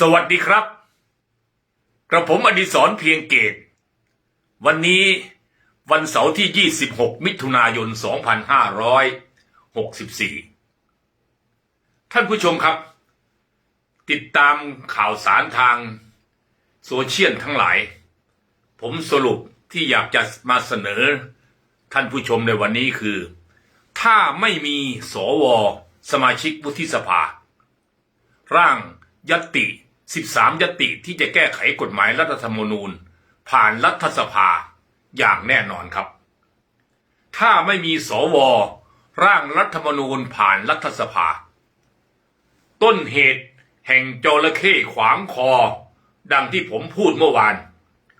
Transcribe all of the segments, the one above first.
สวัสดีครับ กระผมอดิศรเพียงเกต วันนี้วันเสาร์ที่ 26 มิถุนายน 2564 ท่านผู้ชมครับ ติดตามข่าวสารทางโซเชียลทั้งหลาย ผมสรุปที่อยากจะมาเสนอท่านผู้ชมในวันนี้คือ ถ้าไม่มีสว สมาชิกวุฒิสภา ร่างยติ 13 ยติที่จะแก้ไขกฎหมายรัฐธรรมนูญ ผ่านรัฐสภาอย่างแน่นอนครับ ถ้าไม่มีสว ร่างรัฐธรรมนูญผ่านรัฐสภา ต้นเหตุแห่งจระเข้ขวางคอ ดังที่ผมพูดเมื่อวาน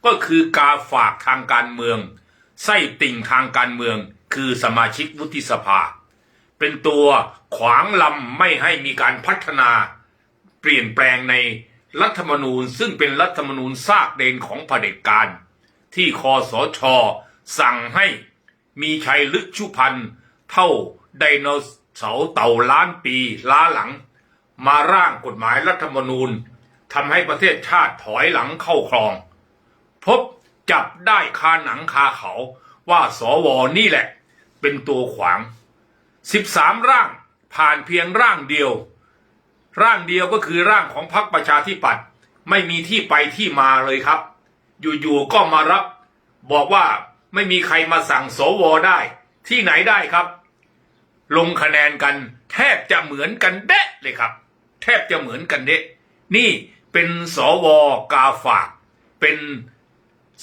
ก็คือกาฝากทางการเมืองไส้ติ่งทางการเมืองคือสมาชิกวุฒิสภา เป็นตัวขวางลำไม่ให้มีการพัฒนา เปลี่ยนแปลงใน รัฐธรรมนูญซึ่งเป็นรัฐธรรมนูญซากเดนของเผด็จการ ที่คอสช สั่งให้มีชัยลึกชุพันธ์เท่าไดโนเสาร์เต่าล้านปีล้าหลัง มาร่างกฎหมายรัฐธรรมนูญทำให้ประเทศชาติถอยหลังเข้าครอง พบจับได้คาหนังคาเขาว่าสวนี่แหละ เป็นตัวขวาง 13 ร่างผ่านเพียงร่างเดียว ร่างเดียวก็คือร่างของพรรคประชาธิปัตย์ไม่มีที่ไปที่มาเลยครับ อยู่ๆก็มารับ บอกว่าไม่มีใครมาสั่งสวได้ ที่ไหนได้ครับ ลงคะแนนกัน แทบจะเหมือนกันเดะเลยครับ แทบจะเหมือนกันเดะนี่เป็นสวกาฝาก เป็น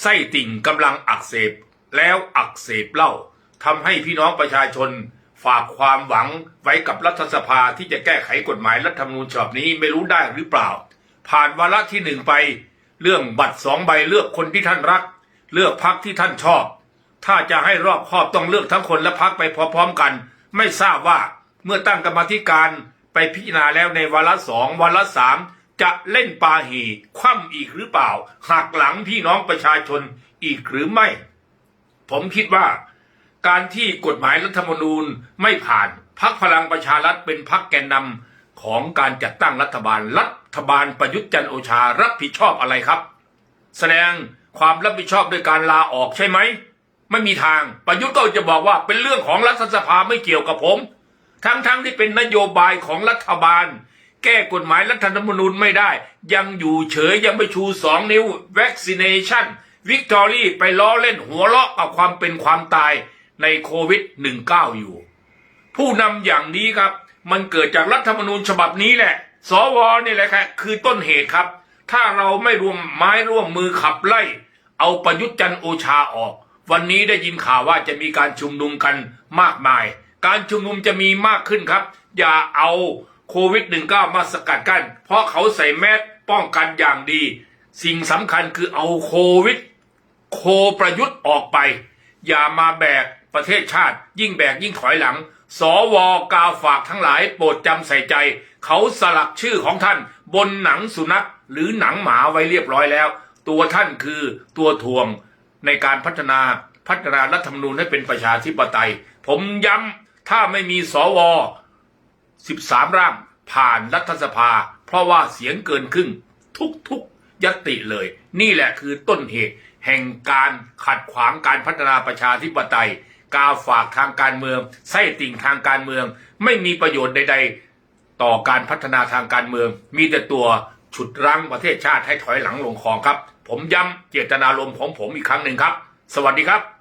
ไส้ติ่งกำลังอักเสบแล้วอักเสบเล่าทำให้พี่น้องประชาชน ฝากความหวังไว้กับรัฐสภาที่จะแก้ไขกฎหมายรัฐธรรมนูญฉบับนี้ไม่รู้ได้หรือเปล่า ผ่านวาระที่หนึ่งไป เรื่องบัตรสองใบเลือกคนที่ท่านรัก เลือกพักที่ท่านชอบ ถ้าจะให้รอบคอบต้องเลือกทั้งคนและพักไปพร้อมๆกัน ไม่ทราบว่าเมื่อตั้งกรรมธิการไปพิจารณาแล้วในวาระสองวาระสามจะเล่นปาหีคว่ำอีกหรือเปล่าหักหลังพี่น้องประชาชนอีกหรือไม่ ผมคิดว่า การที่กฎหมายรัฐธรรมนูญไม่ผ่านพักพลังประชารัฐเป็นพักแกนนำของการจัดตั้งรัฐบาล รัฐบาลประยุทธ์จันโอชารับผิดชอบอะไรครับ แสดงความรับผิดชอบด้วยการลาออกใช่ไหม ไม่มีทางประยุทธ์ก็จะบอกว่าเป็นเรื่องของรัฐสภาไม่เกี่ยวกับผม ทั้งๆทที่เป็นนโยบายของรัฐบาล แก้กฎหมายรัฐธรรมนูญไม่ได้ ยังอยู่เฉยยังไปชูสองนิ้ว vaccination วิกตอรี่ไปล้อเล่นหัวเราะกับความเป็นความตาย ในโควิด -19 อยู่ ผู้นำอย่างนี้ครับ มันเกิดจากรัฐธรรมนูญฉบับนี้แหละ สวนี่แหละครับคือต้นเหตุครับ ถ้าเราไม่รวมไม้ร่วมมือขับไล่ เอาประยุทธ์จันโอชาออก วันนี้ได้ยินข่าวว่าจะมีการชุมนุมกันมากมาย การชุมนุมจะมีมากขึ้นครับ อย่าเอาโควิด -19 มาสกัดกั้นเพราะเขาใส่แมสป้องกันอย่างดี สิ่งสำคัญคือเอาโควิด โคประยุทธ์ออกไป อย่ามาแบก ประเทศชาติยิ่งแบกยิ่งถอยหลัง สวกาฝากทั้งหลายโปรดจำใส่ใจ เขาสลักชื่อของท่าน บนหนังสุนัขหรือหนังหมาไว้เรียบร้อยแล้ว ตัวท่านคือตัวทวงในการพัฒนาพัฒนารัฐธรรมนูญให้เป็นประชาธิปไตย ผมย้ำถ้าไม่มีสว 13 ร่างผ่านรัฐสภา เพราะว่าเสียงเกินครึ่ง ทุกๆยติเลย นี่แหละคือต้นเหตุแห่งการขัดขวางการพัฒนาประชาธิปไตย กาฝากทางการเมืองไส้ติ่งทางการเมือง ไม่มีประโยชน์ใด ๆ ต่อการพัฒนาทางการเมือง มีแต่ตัวฉุดรั้งประเทศชาติให้ถอยหลังลงคลองครับ ผมย้ำเจตนารมณ์ของผมอีกครั้งหนึ่งครับ สวัสดีครับ